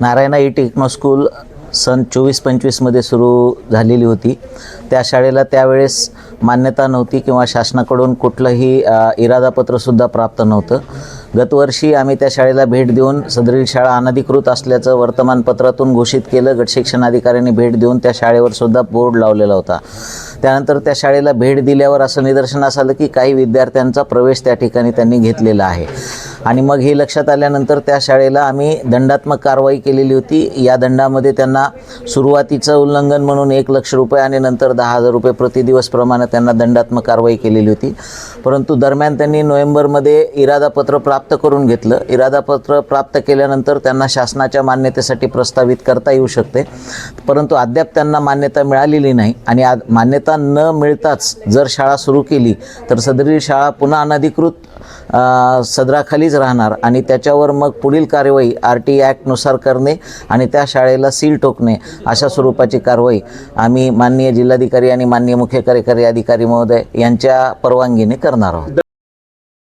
Narayana E techno school सन चोवीस पंचवीसमध्ये सुरू झालेली होती. त्या शाळेला त्यावेळेस मान्यता नव्हती किंवा शासनाकडून कुठलंही इरादापत्रसुद्धा प्राप्त नव्हतं. गतवर्षी आम्ही त्या शाळेला भेट देऊन सदरील शाळा अनधिकृत असल्याचं वर्तमानपत्रातून घोषित केलं. गट शिक्षणाधिकाऱ्यांनी भेट देऊन त्या शाळेवर सुद्धा बोर्ड लावलेला होता. त्यानंतर त्या शाळेला भेट दिल्यावर असं निदर्शनास आलं की काही विद्यार्थ्यांचा प्रवेश त्या ठिकाणी त्यांनी घेतलेला आहे. आणि मग हे लक्षात आल्यानंतर त्या शाळेला आम्ही दंडात्मक कारवाई केलेली होती. या दंडामध्ये त्यांना सुरुवातीचं उल्लंघन म्हणून एक लक्ष रुपये आणि नंतर दहा हजार रुपये प्रतिदिवसप्रमाणे त्यांना दंडात्मक कारवाई केलेली होती. परंतु दरम्यान त्यांनी नोव्हेंबरमध्ये इरादापत्र प्राप्त करून घेतलं. इरादापत्र प्राप्त केल्यानंतर त्यांना शासनाच्या मान्यतेसाठी प्रस्तावित करता येऊ शकते. परंतु अद्याप त्यांना मान्यता मिळालेली नाही आणि आ मान्यता न मिळताच जर शाळा सुरू केली तर सदरील शाळा पुन्हा अनधिकृत सदराखालीच राहणार आणि त्याच्यावर मग पुढील कारवाई आर टी ॲक्टनुसार करणे आणि त्या शाळेला सील ठोकणे अशा स्वरूपाची कारवाई आम्ही माननीय जिल्हाधिकारी आणि माननीय मुख्य कार्यकारी अधिकारी महोदय यांच्या परवानगीने करणार आहोत.